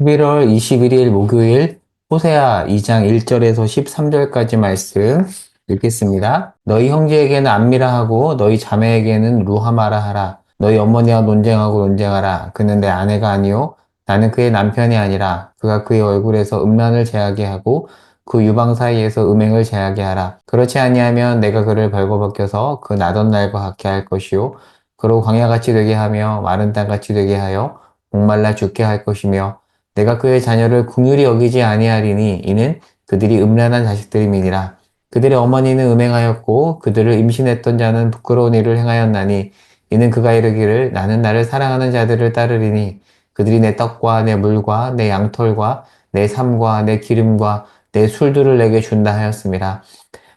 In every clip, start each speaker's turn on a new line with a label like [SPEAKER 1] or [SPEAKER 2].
[SPEAKER 1] 11월 21일 목요일 호세아 2장 1절에서 13절까지 말씀 읽겠습니다. 너희 형제에게는 안미라 하고 너희 자매에게는 루하마라 하라. 너희 어머니와 논쟁하고 논쟁하라. 그는 내 아내가 아니요 나는 그의 남편이 아니라 그가 그의 얼굴에서 음란을 제하게 하고 그 유방 사이에서 음행을 제하게 하라. 그렇지 아니하면 내가 그를 벌거벗겨서 그 나던 날과 같게 할 것이요 그로 광야같이 되게 하며 마른 땅같이 되게 하여 목말라 죽게 할 것이며 내가 그의 자녀를 궁휼히 여기지 아니하리니 이는 그들이 음란한 자식들임이니라. 그들의 어머니는 음행하였고 그들을 임신했던 자는 부끄러운 일을 행하였나니 이는 그가 이르기를 나는 나를 사랑하는 자들을 따르리니 그들이 내 떡과 내 물과 내 양털과 내 삶과 내 기름과 내 술들을 내게 준다 하였습니다.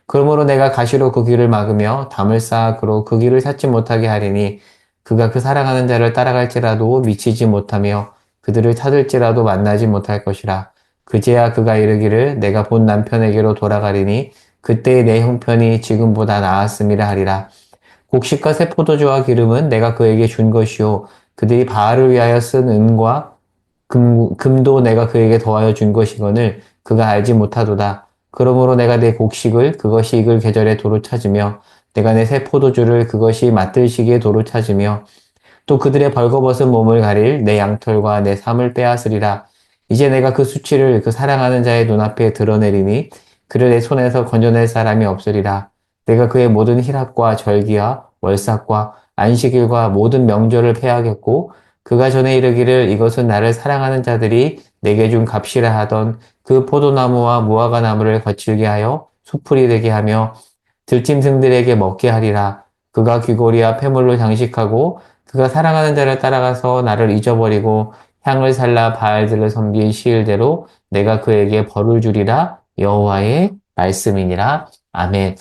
[SPEAKER 1] 그러므로 내가 가시로 그 길을 막으며 담을 쌓아 그로 그 길을 찾지 못하게 하리니 그가 그 사랑하는 자를 따라갈지라도 미치지 못하며 그들을 찾을지라도 만나지 못할 것이라. 그제야 그가 이르기를 내가 본 남편에게로 돌아가리니 그때의 내 형편이 지금보다 나았음이라 하리라. 곡식과 새 포도주와 기름은 내가 그에게 준 것이요 그들이 바알을 위하여 쓴 은과 금, 금도 내가 그에게 더하여 준 것이거늘 그가 알지 못하도다. 그러므로 내가 내 곡식을 그것이 익을 계절에 도로 찾으며 내가 내 새 포도주를 그것이 맞들 시기에 도로 찾으며 또 그들의 벌거벗은 몸을 가릴 내 양털과 내 삶을 빼앗으리라. 이제 내가 그 수치를 그 사랑하는 자의 눈앞에 드러내리니 그를 내 손에서 건져낼 사람이 없으리라. 내가 그의 모든 희락과 절기와 월삭과 안식일과 모든 명절을 패하겠고 그가 전에 이르기를 이것은 나를 사랑하는 자들이 내게 준 값이라 하던 그 포도나무와 무화과 나무를 거칠게 하여 수풀이 되게 하며 들짐승들에게 먹게 하리라. 그가 귀고리와 폐물로 장식하고 그가 사랑하는 자를 따라가서 나를 잊어버리고 향을 살라 바알들을 섬긴 시일대로 내가 그에게 벌을 주리라 여호와의 말씀이니라. 아멘.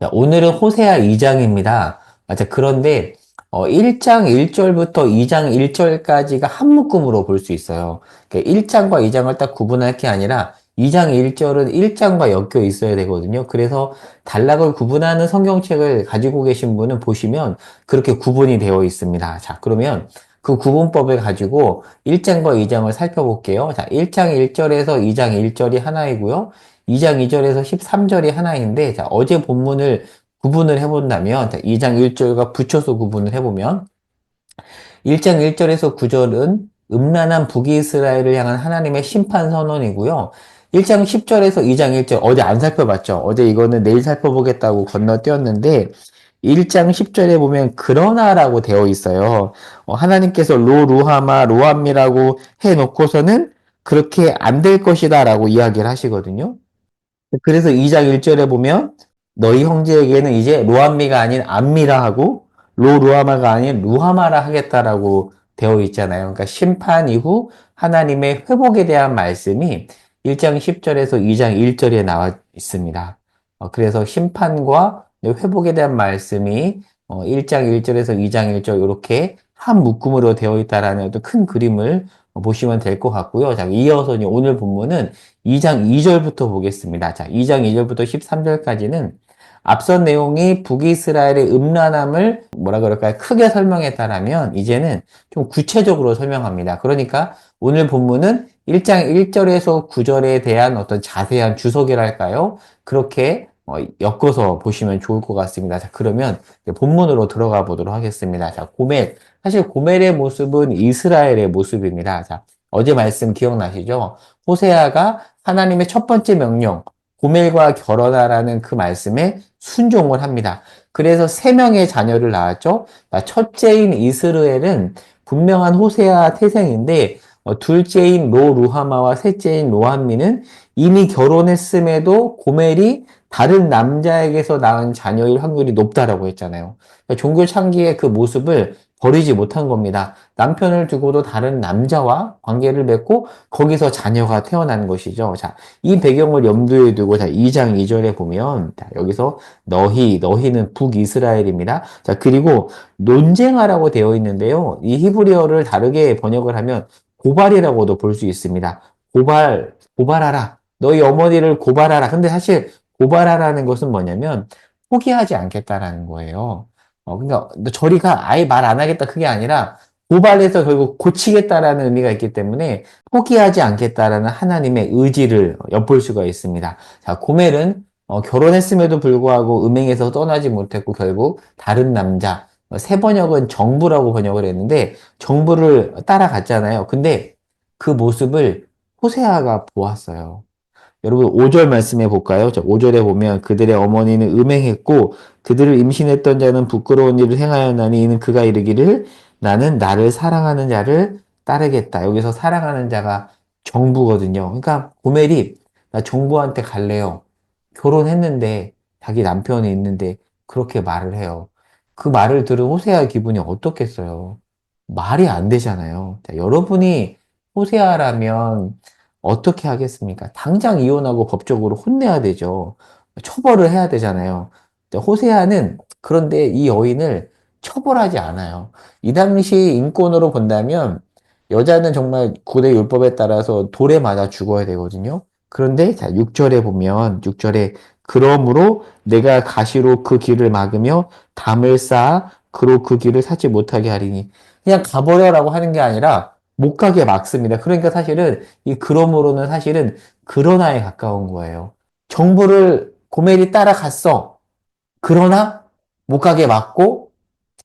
[SPEAKER 1] 자, 오늘은 호세아 2장입니다. 자, 그런데 어, 1장 1절부터 2장 1절까지가 한 묶음으로 볼 수 있어요. 그러니까 1장과 2장을 딱 구분할 게 아니라 2장 1절은 1장과 엮여 있어야 되거든요. 그래서 단락을 구분하는 성경책을 가지고 계신 분은 보시면 그렇게 구분이 되어 있습니다. 자, 그러면 그 구분법을 가지고 1장과 2장을 살펴볼게요. 자, 1장 1절에서 2장 1절이 하나이고요. 2장 2절에서 13절이 하나인데, 자, 어제 본문을 구분을 해본다면, 자, 2장 1절과 붙여서 구분을 해보면, 1장 1절에서 9절은 음란한 북이스라엘을 향한 하나님의 심판 선언이고요. 1장 10절에서 2장 1절, 어제 안 살펴봤죠? 어제 이거는 내일 살펴보겠다고 건너뛰었는데, 1장 10절에 보면 그러나라고 되어 있어요. 어, 하나님께서 로 루하마 로함미라고 해놓고서는 그렇게 안 될 것이다 라고 이야기를 하시거든요. 그래서 2장 1절에 보면 너희 형제에게는 이제 로함미가 아닌 암미라 하고 로 루하마가 아닌 루하마라 하겠다라고 되어 있잖아요. 그러니까 심판 이후 하나님의 회복에 대한 말씀이 1장 10절에서 2장 1절에 나와 있습니다. 어, 그래서 심판과 회복에 대한 말씀이 어, 1장 1절에서 2장 1절 이렇게 한 묶음으로 되어 있다라는 어떤 큰 그림을 보시면 될 것 같고요. 자, 이어서 오늘 본문은 2장 2절부터 보겠습니다. 자, 2장 2절부터 13절까지는 앞선 내용이 북이스라엘의 음란함을 뭐라 그럴까요? 크게 설명했다라면 이제는 좀 구체적으로 설명합니다. 그러니까 오늘 본문은 1장 1절에서 9절에 대한 어떤 자세한 주석이랄까요? 그렇게 어, 엮어서 보시면 좋을 것 같습니다. 자, 그러면 본문으로 들어가 보도록 하겠습니다. 자, 고멜. 사실 고멜의 모습은 이스라엘의 모습입니다. 자, 어제 말씀 기억나시죠? 호세아가 하나님의 첫 번째 명령, 고멜과 결혼하라는 그 말씀에 순종을 합니다. 그래서 세 명의 자녀를 낳았죠. 첫째인 이스라엘은 분명한 호세아 태생인데 어, 둘째인 로 루하마와 셋째인 로한미는 이미 결혼했음에도 고멜이 다른 남자에게서 낳은 자녀일 확률이 높다라고 했잖아요. 그러니까 종교 창기의 그 모습을 버리지 못한 겁니다. 남편을 두고도 다른 남자와 관계를 맺고 거기서 자녀가 태어난 것이죠. 자, 이 배경을 염두에 두고 자, 2장 2절에 보면 자, 여기서 너희, 너희는 북이스라엘입니다. 자, 그리고 논쟁하라고 되어 있는데요. 이 히브리어를 다르게 번역을 하면 고발이라고도 볼 수 있습니다. 고발, 고발하라. 너희 어머니를 고발하라. 근데 사실 고발하라는 것은 뭐냐면 포기하지 않겠다라는 거예요. 어, 그러니까 저리가 아예 말 안 하겠다 그게 아니라 고발해서 결국 고치겠다라는 의미가 있기 때문에 포기하지 않겠다라는 하나님의 의지를 엿볼 수가 있습니다. 자, 고멜은 어, 결혼했음에도 불구하고 음행에서 떠나지 못했고 결국 다른 남자, 어, 새 번역은 정부라고 번역을 했는데 정부를 따라갔잖아요. 근데 그 모습을 호세아가 보았어요. 여러분 5절 말씀해 볼까요? 5절에 보면 그들의 어머니는 음행했고 그들을 임신했던 자는 부끄러운 일을 행하였나니 이는 그가 이르기를 나는 나를 사랑하는 자를 따르겠다. 여기서 사랑하는 자가 정부거든요. 그러니까 고멜이 나 정부한테 갈래요. 결혼했는데 자기 남편이 있는데 그렇게 말을 해요. 그 말을 들은 호세아 기분이 어떻겠어요? 말이 안 되잖아요. 자, 여러분이 호세아라면 어떻게 하겠습니까? 당장 이혼하고 법적으로 혼내야 되죠. 처벌을 해야 되잖아요. 호세아는 그런데 이 여인을 처벌하지 않아요. 이 당시 인권으로 본다면 여자는 정말 고대 율법에 따라서 돌에 맞아 죽어야 되거든요. 그런데 자, 6절에 보면 6절에 그러므로 내가 가시로 그 길을 막으며 담을 쌓아 그로 그 길을 사지 못하게 하리니 그냥 가버려라고 하는 게 아니라 못 가게 막습니다. 그러니까 사실은 이 그러므로는 사실은 그러나에 가까운 거예요. 정부를 고멜이 따라갔어. 그러나 못 가게 막고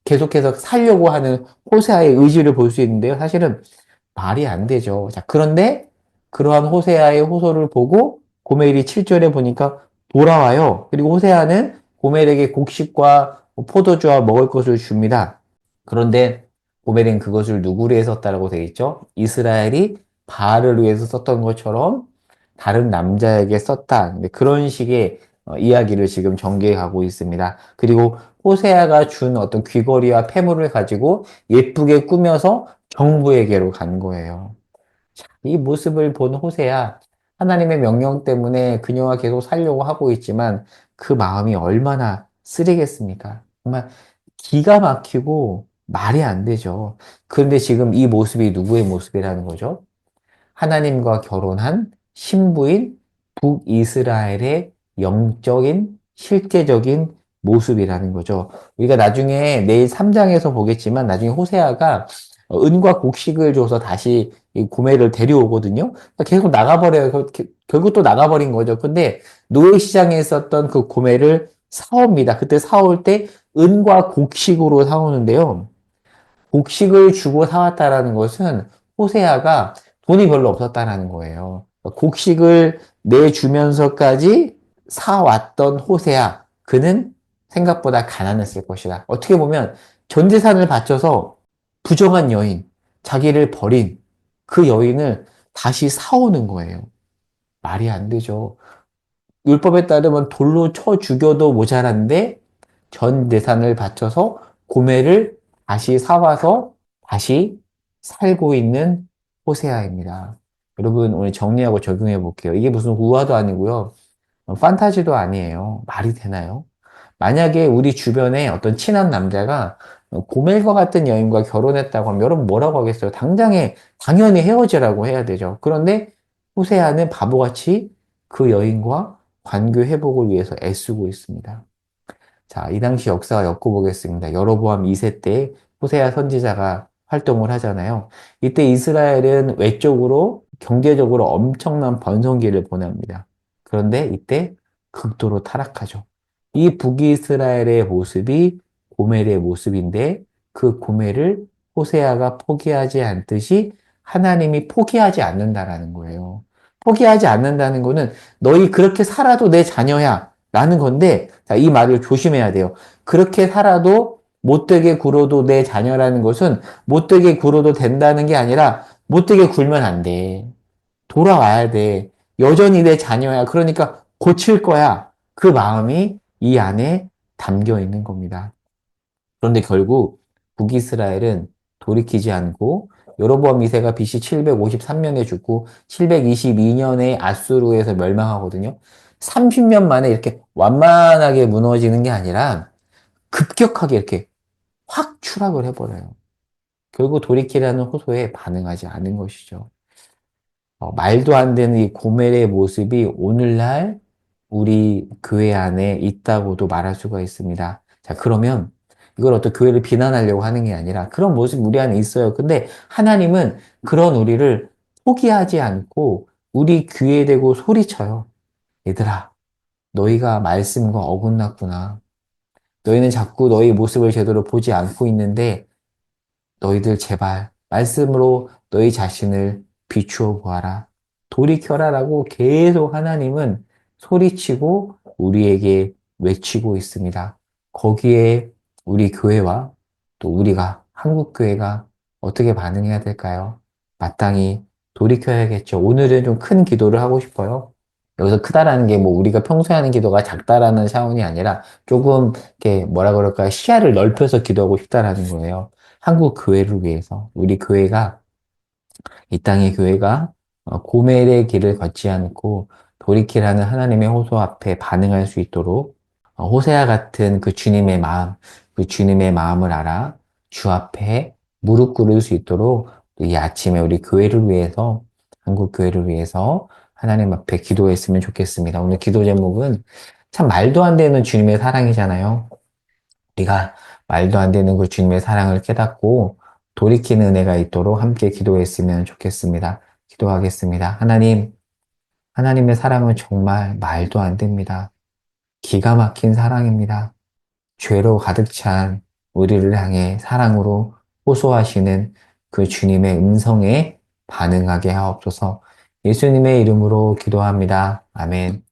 [SPEAKER 1] 계속해서 살려고 하는 호세아의 의지를 볼 수 있는데요. 사실은 말이 안 되죠. 자, 그런데 그러한 호세아의 호소를 보고 고멜이 7절에 보니까 돌아와요. 그리고 호세아는 고멜에게 곡식과 포도주와 먹을 것을 줍니다. 그런데 고멜은 그것을 누구를 위해 썼다라고 되어 있죠? 이스라엘이 바알을 위해서 썼던 것처럼 다른 남자에게 썼다. 그런 식의 어, 이야기를 지금 전개해 가고 있습니다. 그리고 호세아가 준 어떤 귀걸이와 폐물을 가지고 예쁘게 꾸며서 정부에게로 간 거예요. 이 모습을 본 호세아, 하나님의 명령 때문에 그녀와 계속 살려고 하고 있지만 그 마음이 얼마나 쓰리겠습니까? 정말 기가 막히고 말이 안 되죠. 그런데 지금 이 모습이 누구의 모습이라는 거죠? 하나님과 결혼한 신부인 북이스라엘의 영적인 실제적인 모습이라는 거죠. 우리가 나중에 내일 3장에서 보겠지만 나중에 호세아가 은과 곡식을 줘서 다시 구매를 데려오거든요. 그러니까 계속 나가버려요. 결국 또 나가버린 거죠. 근데 노예시장에 있었던 그 구매를 사옵니다. 그때 사올 때 은과 곡식으로 사오는데요. 곡식을 주고 사왔다라는 것은 호세아가 돈이 별로 없었다라는 거예요. 곡식을 내주면서까지 사왔던 호세아, 그는 생각보다 가난했을 것이다. 어떻게 보면 전 재산을 바쳐서 부정한 여인, 자기를 버린 그 여인을 다시 사오는 거예요. 말이 안 되죠. 율법에 따르면 돌로 쳐 죽여도 모자란데 전 재산을 바쳐서 고매를 다시 사와서 다시 살고 있는 호세아입니다. 여러분 오늘 정리하고 적용해 볼게요. 이게 무슨 우화도 아니고요. 판타지도 아니에요. 말이 되나요? 만약에 우리 주변에 어떤 친한 남자가 고멜과 같은 여인과 결혼했다고 하면 여러분 뭐라고 하겠어요? 당장에 당연히 헤어지라고 해야 되죠. 그런데 호세아는 바보같이 그 여인과 관계 회복을 위해서 애쓰고 있습니다. 자, 이 당시 역사가 엮어보겠습니다. 여로보암 2세 때 호세아 선지자가 활동을 하잖아요. 이때 이스라엘은 외적으로 경제적으로 엄청난 번성기를 보냅니다. 그런데 이때 극도로 타락하죠. 이 북이스라엘의 모습이 고멜의 모습인데 그 고멜을 호세아가 포기하지 않듯이 하나님이 포기하지 않는다라는 거예요. 포기하지 않는다는 거는 너희 그렇게 살아도 내 자녀야 라는 건데 자, 이 말을 조심해야 돼요. 그렇게 살아도 못되게 굴어도 내 자녀라는 것은 못되게 굴어도 된다는 게 아니라 못되게 굴면 안 돼. 돌아와야 돼. 여전히 내 자녀야. 그러니까 고칠 거야. 그 마음이 이 안에 담겨 있는 겁니다. 그런데 결국 북이스라엘은 돌이키지 않고 여로보암 2세가 BC 753년에 죽고 722년에 아수르에서 멸망하거든요. 30년 만에 이렇게 완만하게 무너지는 게 아니라 급격하게 이렇게 확 추락을 해버려요. 결국 돌이키라는 호소에 반응하지 않은 것이죠. 어, 말도 안 되는 이 고멜의 모습이 오늘날 우리 교회 안에 있다고도 말할 수가 있습니다. 자, 그러면 이걸 어떤 교회를 비난하려고 하는 게 아니라 그런 모습이 우리 안에 있어요. 근데 하나님은 그런 우리를 포기하지 않고 우리 귀에 대고 소리쳐요. 얘들아, 너희가 말씀과 어긋났구나. 너희는 자꾸 너희 모습을 제대로 보지 않고 있는데 너희들 제발 말씀으로 너희 자신을 비추어 보아라. 돌이켜라 라고 계속 하나님은 소리치고 우리에게 외치고 있습니다. 거기에 우리 교회와 또 우리가 한국 교회가 어떻게 반응해야 될까요? 마땅히 돌이켜야겠죠. 오늘은 좀 큰 기도를 하고 싶어요. 여기서 크다라는 게 뭐 우리가 평소에 하는 기도가 작다라는 차원이 아니라 조금 이렇게 뭐라 그럴까 시야를 넓혀서 기도하고 싶다라는 거예요. 한국 교회를 위해서 우리 교회가 이 땅의 교회가 어, 고멜의 길을 걷지 않고 돌이키라는 하나님의 호소 앞에 반응할 수 있도록 어, 호세아 같은 그 주님의 마음, 그 주님의 마음을 알아 주 앞에 무릎 꿇을 수 있도록 이 아침에 우리 교회를 위해서 한국 교회를 위해서 하나님 앞에 기도했으면 좋겠습니다. 오늘 기도 제목은 참 말도 안 되는 주님의 사랑이잖아요. 우리가 말도 안 되는 그 주님의 사랑을 깨닫고 돌이키는 은혜가 있도록 함께 기도했으면 좋겠습니다. 기도하겠습니다. 하나님, 하나님의 사랑은 정말 말도 안 됩니다. 기가 막힌 사랑입니다. 죄로 가득 찬 우리를 향해 사랑으로 호소하시는 그 주님의 음성에 반응하게 하옵소서 예수님의 이름으로 기도합니다. 아멘.